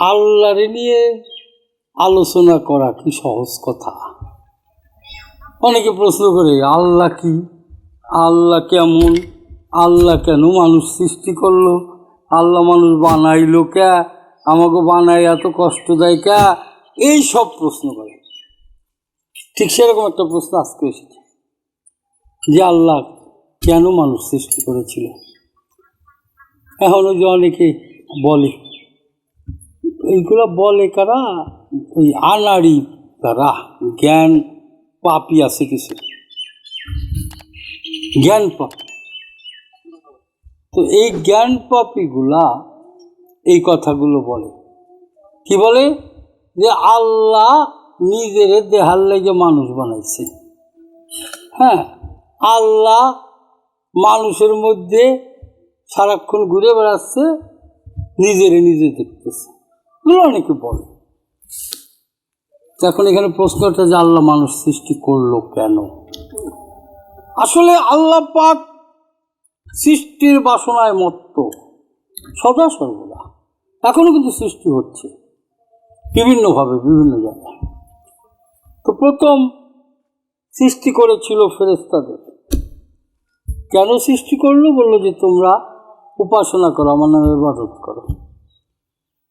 আল্লাহরে নিয়ে আলোচনা করা কি সহজ কথা? অনেকে প্রশ্ন করে, আল্লাহ কি? আল্লাহ কেমন? আল্লাহ কেন মানুষ সৃষ্টি করল? আল্লাহ মানুষ বানাইলো কে? আমাকে বানাই এত কষ্ট দেয় কে? এই সব প্রশ্ন করে। ঠিক সেরকম একটা প্রশ্ন আজকে এসেছে, যে আল্লাহ কেন মানুষ সৃষ্টি করেছিল? এখনও যে অনেকে বলে এইগুলো বলে কারা? ওই আনাড়ি তারা, জ্ঞান পাপি আছে কিছু। জ্ঞান পাপি। তো এই জ্ঞান পাপিগুলা এই কথাগুলো বলে। কি বলে? যে আল্লাহ নিজের দেহার লেগে মানুষ বানাইছে। হ্যাঁ আল্লাহ মানুষের মধ্যে সারাক্ষণ ঘুরে বেড়াচ্ছে, নিজেরে নিজে দেখতেছে। এগুলো অনেকে বলে। এখন এখানে প্রশ্নটা যে আল্লাহ মানুষ সৃষ্টি করল কেন? আসলে আল্লাহ পাক সৃষ্টির বাসনায় মত্ত। সদা সর্বদা। এখনও কিন্তু সৃষ্টি হচ্ছে। বিভিন্নভাবে, বিভিন্ন জায়গায়। তো প্রথম, সৃষ্টি করেছিল ফেরেস্তাদের কেন সৃষ্টি করল? বলল যে তোমরা উপাসনা করো, আমার নামে ইবাদত করো।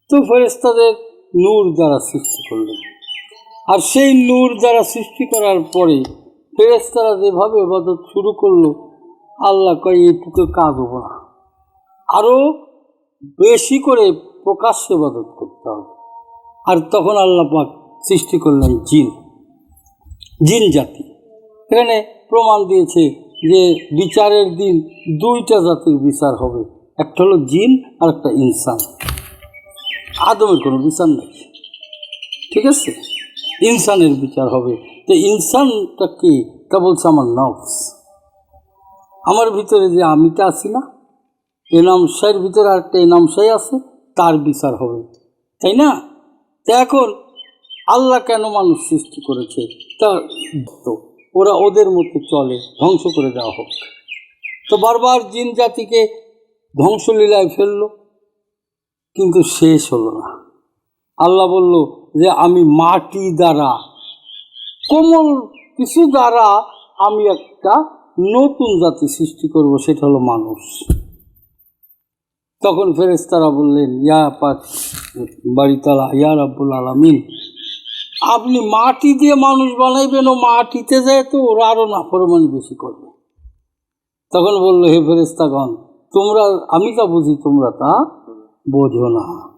তো ফেরেস্তাদের নূর দ্বারা সৃষ্টি করলেন। আর সেই নূর দ্বারা সৃষ্টি করার পরে ফেরেস্তারা যেভাবে ইবাদত শুরু করল, আল্লাহ কয় এইটুকু কাজ হব না। আরও বেশি করে প্রকাশ্যে ইবাদত করতে হবে। আর তখন আল্লাহ পাক সৃষ্টি করলেন জিন। জিন জাতি। এখানে প্রমাণ দিয়েছে যে বিচারের দিন দুইটা জাতির বিচার হবে। একটা হলো জিন আর একটা ইনসান। আদমের কোনো বিচার নেই। ঠিক আছে? ইনসানের বিচার হবে। তো ইনসানটা কি? তা বলছে আমার নফস। আমার ভিতরে যে আমিটা আছি না এনামশাইয়ের ভিতরে আরেকটা এনামশাই আছে, তার বিচার হবে। তাই না? তা এখন আল্লাহ কেন মানুষ সৃষ্টি করেছে? তো ওরা ওদের মতো চলে, ধ্বংস করে দেওয়া হোক। তো বারবার জিন জাতিকে ধ্বংসলীলায় ফেলল। কিন্তু শেষ হলো না। আল্লাহ বলল যে, আমি মাটি দ্বারা, কোমল কিছু দ্বারা আমি একটা নতুন জাতি সৃষ্টি করব, সেটা হলো মানুষ। তখন ফেরেস্তারা বললেন, ইয়া পাক বাড়িতালা, ইয়া রাব্বুল আলামিন, আপনি মাটি দিয়ে মানুষ বানাইবেন, ও মাটিতে যায় তো ওরা আরও নাফরমানি বেশি করবে। তখন বলল, হে ফেরেস্তাগণ তোমরা, আমি তা বুঝি তোমরা তা বোঝো না।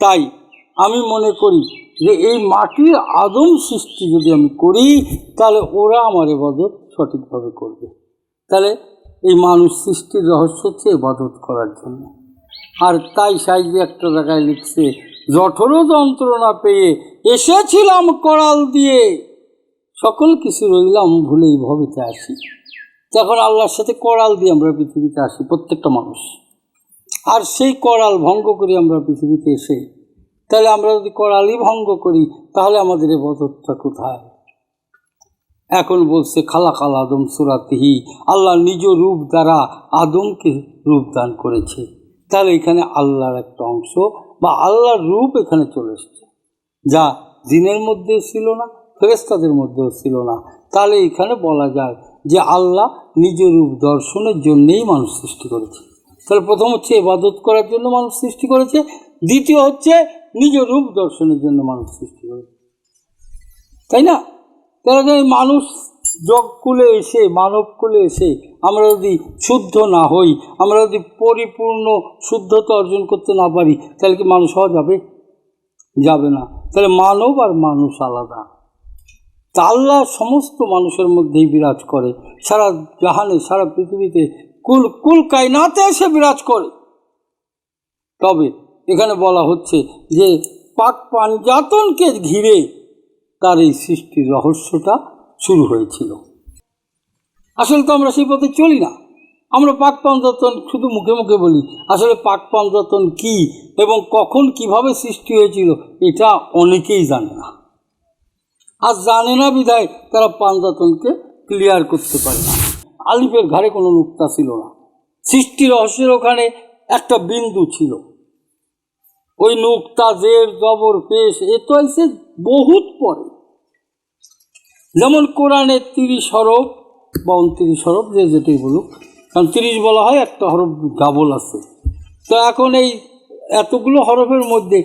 তাই আমি মনে করি যে এই মাটির আদম সৃষ্টি যদি আমি করি, তাহলে ওরা আমার এবাদত সঠিকভাবে করবে। তাহলে এই মানুষ সৃষ্টির রহস্য হচ্ছে এবাদত করার জন্য। আর তাই সাইজে একটা জায়গায় লিখছে জঠর যন্ত্রণা পেয়ে এসেছিলাম করাল দিয়ে। সকল কিছু রইলাম, ভুলেই ভবিতে আসি। তখন আল্লাহর সাথে করাল দিয়ে আমরা পৃথিবীতে আসি, প্রত্যেকটা মানুষ। আর সেই করাল ভঙ্গ করি আমরা পৃথিবীতে এসে। তাহলে আমরা যদি করালই ভঙ্গ করি, তাহলে আমাদের এ বদরটা কোথায়? এখন বলছে খালা খালা আদম সুরাতিহি, আল্লাহ নিজ রূপ দ্বারা আদমকে রূপ দান করেছে। তাহলে এখানে আল্লাহর একটা অংশ বা আল্লাহর রূপ এখানে চলে এসছে। যা দিনের মধ্যে ছিল না ফেরেস্তাদের মধ্যেও ছিল না। তাহলে এখানে বলা যায় যে আল্লাহ নিজ রূপ দর্শনের জন্যেই মানুষ সৃষ্টি করেছে। তাহলে প্রথম হচ্ছে এবাদত করার জন্য মানুষ সৃষ্টি করেছে, দ্বিতীয় হচ্ছে নিজ রূপ দর্শনের জন্য মানুষ সৃষ্টি করেছে। তাই না? তাহলে মানুষ জগকুলে এসে মানবকুলে এসে আমরা যদি শুদ্ধ না হই, আমরা যদি পরিপূর্ণ শুদ্ধতা অর্জন করতে না পারি, তাহলে কি মানুষ হওয়া যাবে? যাবে না। তাহলে মানব আর মানুষ আলাদা। আল্লাহ সমস্ত মানুষের মধ্যেই বিরাজ করে। সারা জাহানে, সারা পৃথিবীতে কুল কুল কায়নাতে এসে বিরাজ করে। তবে এখানে বলা হচ্ছে যে পাক পাঞ্জাতনকে ঘিরে তার এই সৃষ্টির রহস্যটা শুরু হয়েছিল। আসলে তো আমরা সেই পথে চলি না। আমরা পাক পাঞ্জাতন শুধু মুখে মুখে বলি, আসলে পাক পাঞ্জাতন কী এবং কখন কীভাবে সৃষ্টি হয়েছিল এটা অনেকেই জানে না। আর জানে না বিধায় তারা পাঞ্জাতনকে ক্লিয়ার করতে পারে না। আলিফের ঘাড়ে কোনো নুক্তা ছিল না। সৃষ্টি রহস্যের ওখানে একটা বিন্দু ছিল। ওই নুক্তা, জের, জবর, পেশ, এ তো আইসে বহুত পরে। যেমন কোরআনের তিরিশ হরফ বা উনত্রিশ হরফ, যে যেটাই বলুক, কারণ তিরিশ বলা হয়, একটা হরফ গাবল আছে। তো এখন এই এতগুলো হরফের মধ্যে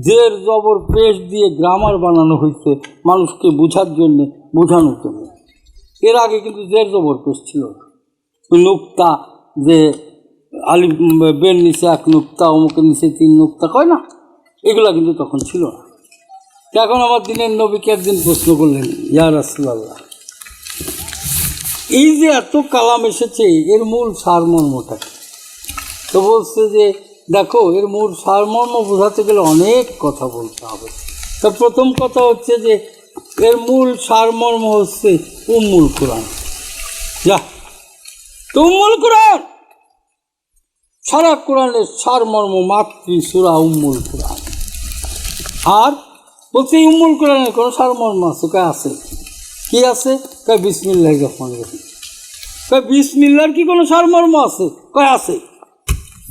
জের, জবর, পেশ দিয়ে গ্রামার বানানো হয়েছে মানুষকে বোঝার জন্যে, বোঝানোর জন্য। এর আগে কিন্তু জের জবর পেশ ছিল নুক্তা যে আলি বের নিচে এক নুক্তা, অমুকের নিচে তিন নুক্তা, কয় না? এগুলা কিন্তু তখন ছিল না। এখন আমার দিনের নবীকে একদিন প্রশ্ন করলেন, ইয়া রাসুল্লাহ এই যে এত কালাম এসেছে, এর মূল সারমর্মটা? তো বলছে যে, দেখো, এর মূল সারমর্ম বোঝাতে গেলে অনেক কথা বলতে হবে। তো প্রথম কথা হচ্ছে যে এর মূল সারমর্ম হচ্ছে উম্মুল কোরআন। যা। তো কোরআন! সারা কোরআনের সারমর্ম মাতৃ সুরা উম্মুল কোরআন। আর বলছে উম্মুল কোরআনের কোনো সারমর্ম আছে? কয় আছে? কি আছে? কয় বিসমিল্লাহ রহমান রহিম। কয় বিসমিল্লার কি কোনো সারমর্ম আছে? কয় আছে।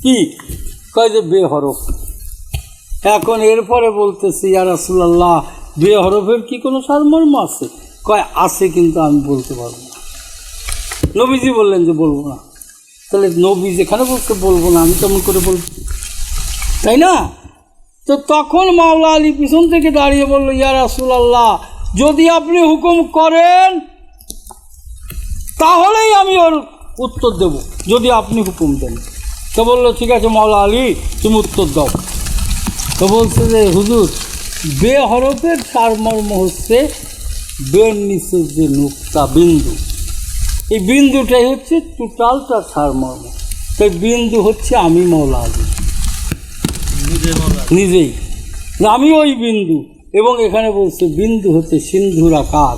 কি? কয় যে বেহরফ। এখন এরপরে বলতেছি, ইয়া রাসুল্লাহ বেহরফের কি কোনো সারমর্ম আছে? কয়, আছে কিন্তু আমি বলতে পারব না। নবীজি বললেন যে বলব না। তাহলে নবী যেখানে বলতে বলব না, আমি তেমন করে বলব? তাই না? তো তখন মাওলা আলী পিছন থেকে দাঁড়িয়ে বলল, ইয়া রাসুলাল্লাহ, যদি আপনি হুকুম করেন, তাহলেই আমি ওর উত্তর দেব, যদি আপনি হুকুম দেন। তো বলল, ঠিক আছে মাওলা আলী, তুমি উত্তর দাও। তো বলছে যে, হুজুর বে হরফের সারমর্ম হচ্ছে বের নিচের যে নুক্তা বিন্দু। এই বিন্দুটাই হচ্ছে টোটালটা সারমর্ম। তাই বিন্দু হচ্ছে আমি মৌলা আলী নিজেই। আমি ওই বিন্দু। এবং এখানে বলছে বিন্দু হচ্ছে সিন্ধুর আকার।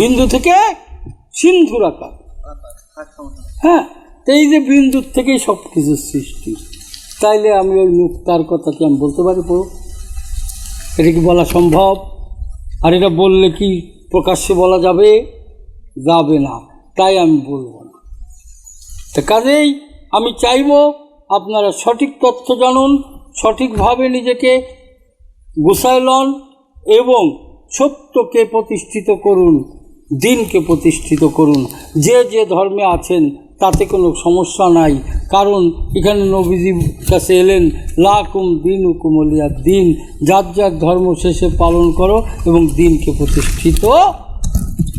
বিন্দু থেকে সিন্ধুর আকার। হ্যাঁ তো এই যে বিন্দুর থেকেই সব কিছুর সৃষ্টি। তাইলে আমি ওই মুক্তার কথা কি আমি বলতে পারি পড়ো। এটা কি বলা সম্ভব? আর এটা বললে কি প্রকাশ্যে বলা যাবে? যাবে না। তাই আমি বলব না। তো কাজেই আমি চাইব আপনারা সঠিক তথ্য জানুন, সঠিকভাবে নিজেকে গুছায় লন এবং সত্যকে প্রতিষ্ঠিত করুন, দিনকে প্রতিষ্ঠিত করুন। যে যে ধর্মে আছেন তাতে কোনো সমস্যা নাই। কারণ এখানে নবীজির কাছে এলেন, লাকুম দিন উকুমলিয়া দিন, যার যার ধর্ম শেষে পালন করো এবং দিনকে প্রতিষ্ঠিত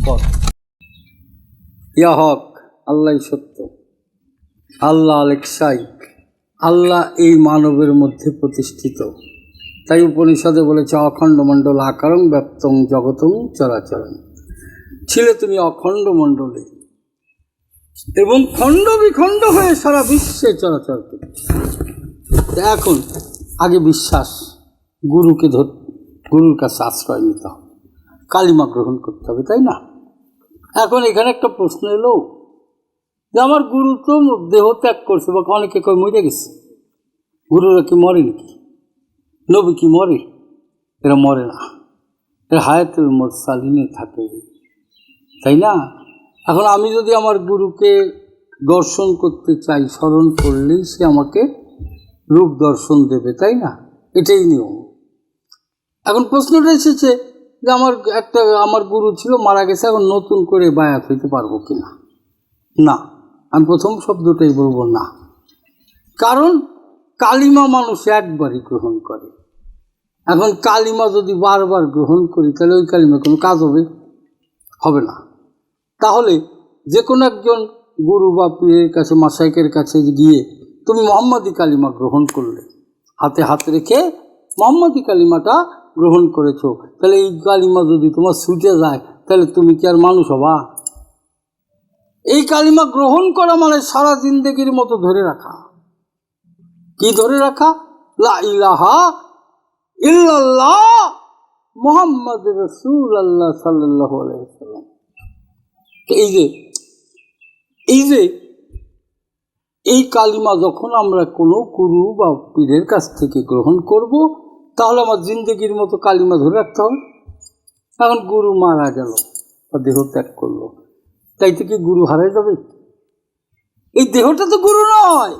করো। ইয়া হক আল্লাহ সত্য। আল্লাহ আলেকসাই, আল্লাহ এই মানবের মধ্যে প্রতিষ্ঠিত। তাই উপনিষদে বলেছে, অখণ্ড মণ্ডল আকারং ব্যপ্তং জগতং চরাচরণ ছিলে তুমি অখণ্ড মণ্ডলে। এবং খণ্ড বিখণ্ড হয়ে সারা বিশ্বে চলাচল করছে এখন আগে বিশ্বাস, গুরুকে ধর, গুরুর কাছে আশ্রয় নিতে হবে, কালিমা গ্রহণ করতে হবে, তাই না? এখন এখানে একটা প্রশ্ন এলো যে আমার গুরু তো দেহ ত্যাগ করছে, বা অনেকে কই মরে গেছে। গুরুরা কি মরে নাকি? নবী কি মরে? এরা মরে না। এরা হায়াতের হায়াতুল মোরসালিনে থাকে। তাই না? এখন আমি যদি আমার গুরুকে দর্শন করতে চাই, স্মরণ করলেই সে আমাকে রূপ দর্শন দেবে, তাই না? এটাই নিয়ম। এখন প্রশ্নটা এসেছে যে আমার একটা, আমার গুরু ছিল, মারা গেছে, এখন নতুন করে বায়াত হইতে পারব কি না। না আমি প্রথম শব্দটাই বলব না। কারণ কালিমা মানুষ একবারই গ্রহণ করে। এখন কালিমা যদি বারবার গ্রহণ করি, তাহলে ওই কালিমা কোনো কাজ হবে হবে না। তাহলে যে কোনো একজন গুরু বা পীরের কাছে, মাসাইকের কাছে গিয়ে তুমি মোহাম্মদী কালিমা গ্রহণ করলে। হাতে হাত রেখে মোহাম্মদী কালিমাটা গ্রহণ করেছ। তাহলে এই কালিমা যদি তোমার ছুটে যায়, তাহলে তুমি কি আর মানুষ হবা? এই কালিমা গ্রহণ করা মানে সারা জিন্দগির মতো ধরে রাখা। কি ধরে রাখা? লা ইলাহা ইল্লাল্লাহ মোহাম্মদ রসুল আল্লাহ সাল্লাহ আলাইসাল্লাম এই যে এই যে, এই কালিমা যখন আমরা কোনো গুরু বা পীরের কাছ থেকে গ্রহণ করব, তাহলে আমার জিন্দগির মতো কালিমা ধরে রাখতে হবে। এখন গুরু মারা গেল বা দেহ ত্যাগ করল। তাই থেকে গুরু হারাই যাবে? এই দেহটা তো গুরু নয়,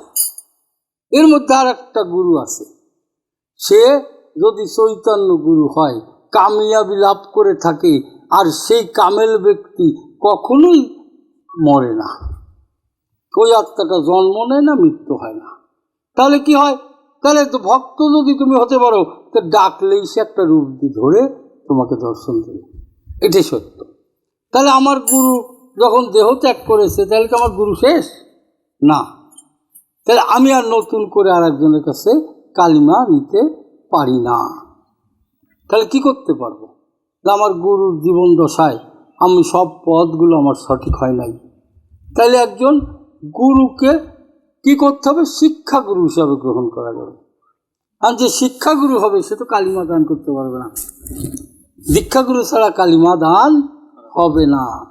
এর মধ্যে আর একটা গুরু আছে। সে যদি চৈতন্য গুরু হয়, কামিয়াবি লাভ করে থাকে, আর সেই কামেল ব্যক্তি কখনোই মরে না। ওই আত্মাটা জন্ম নেয় না, মৃত্যু হয় না। তাহলে কি হয়? তাহলে তো ভক্ত যদি তুমি হতে পারো, তো ডাকলেই সে একটা রূপ দিয়ে ধরে তোমাকে দর্শন দেবে। এটাই সত্য। তাহলে আমার গুরু যখন দেহ ত্যাগ করেছে, তাহলে কি আমার গুরু শেষ? না। তাহলে আমি আর নতুন করে আর একজনের কাছে কালিমা নিতে পারি না। তাহলে কি করতে পারব? আমার গুরুর জীবন দশায় আমি সব পদগুলো আমার সঠিক হয় নাই। তাহলে একজন গুরুকে কি করতে হবে? শিক্ষাগুরু হিসাবে গ্রহণ করা যাবে। আর যে শিক্ষাগুরু হবে, সে তো কালিমা দান করতে পারবে না। দীক্ষাগুরু ছাড়া কালিমা দান হবে না।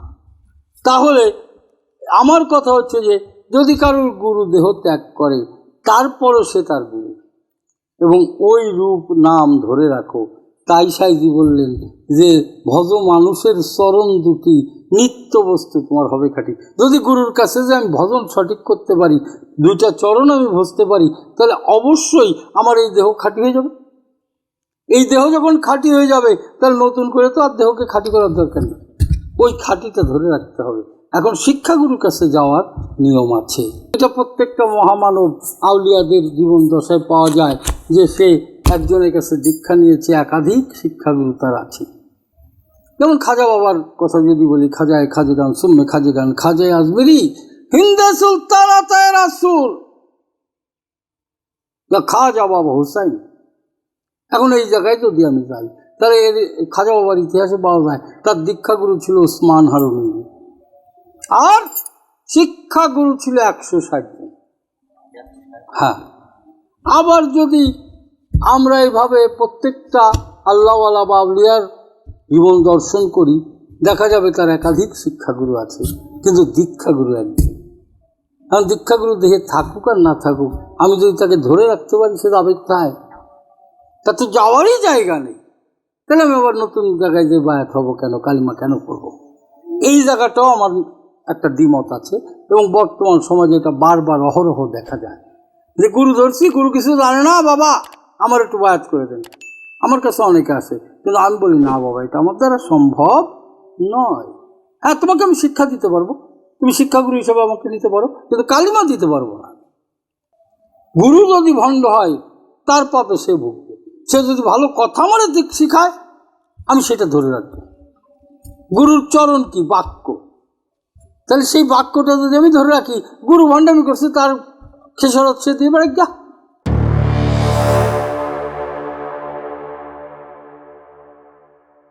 তাহলে আমার কথা হচ্ছে যে, যদি কারোর গুরু দেহ ত্যাগ করে, তারপরও সে তার গুরু। এবং ওই রূপ নাম ধরে রাখো। তাই সাইজি বললেন, যে ভজ মানুষের চরণ দুটি, নিত্য বস্তু তোমার হবে খাঁটি। যদি গুরুর কাছে যে আমি ভজন সঠিক করতে পারি, দুইটা চরণ আমি ভজতে পারি, তাহলে অবশ্যই আমার এই দেহ খাঁটি হয়ে যাবে। এই দেহ যখন খাঁটি হয়ে যাবে, তাহলে নতুন করে তো আর দেহকে খাঁটি করার দরকার নেই। ওই খাঁটিটা ধরে রাখতে হবে। এখন শিক্ষাগুরুর কাছে যাওয়ার নিয়ম আছে। এটা প্রত্যেকটা মহামানব আউলিয়াদের জীবন দশায় পাওয়া যায় যে সে একজনের কাছে দীক্ষা নিয়েছে একাধিক শিক্ষাগুরু তার আছে। যেমন খাজা বাবার কথা যদি বলি, খাজায় খাজে গান সুম্মে খাজে গান খাজায় আজমেরি, হিন্দে সুলতান, আতায় রাসুল। না, খাজা বাবা হুসাইন। এখন এই জায়গায় যদি আমি যাই, তাহলে এর খাজা বাবার ইতিহাসে পাওয়া যায়, তার দীক্ষাগুরু ছিল ওসমান হারুনি। আর শিক্ষাগুরু ছিল একশো ষাট জন। হ্যাঁ। আবার যদি আমরা এইভাবে প্রত্যেকটা আল্লাহওয়ালা বা জীবন দর্শন করি, দেখা যাবে তার একাধিক শিক্ষাগুরু আছে, কিন্তু দীক্ষাগুরু একজন। কারণ দীক্ষাগুরু দেহে থাকুক আর না থাকুক, আমি যদি তাকে ধরে রাখতে পারি, সে আবেগ চায় তা তো যাওয়ারই জায়গা নেই। তাহলে আমি আবার নতুন জায়গায় যে বায়াত হব কেন, কালিমা কেন করব। এই জায়গাটাও আমার একটা দ্বিমত আছে, এবং বর্তমান সমাজে এটা বারবার অহরহ দেখা যায়। যে গুরু ধরছি, গুরু কিছু জানে না, বাবা। আমার একটু বায়াত করে দেন। আমার কাছে অনেকে আছে, কিন্তু আমি বলি, না বাবা, এটা আমার দ্বারা সম্ভব নয়। হ্যাঁ তোমাকে আমি শিক্ষা দিতে পারব। তুমি শিক্ষাগুরু হিসেবে আমাকে নিতে পারো, কিন্তু কালিমা দিতে পারব না। গুরু যদি ভণ্ড হয়, তার পাপে সে ভুগবে। সে যদি ভালো কথা মানে দিক শিখায়, আমি সেটা ধরে রাখব। গুরুর চরণ কি? বাক্য। তাহলে সেই বাক্যটা যদি আমি ধরে রাখি, গুরু ভণ্ডামি করছে, তার খেসারত সে দিয়ে বেড়ে গা।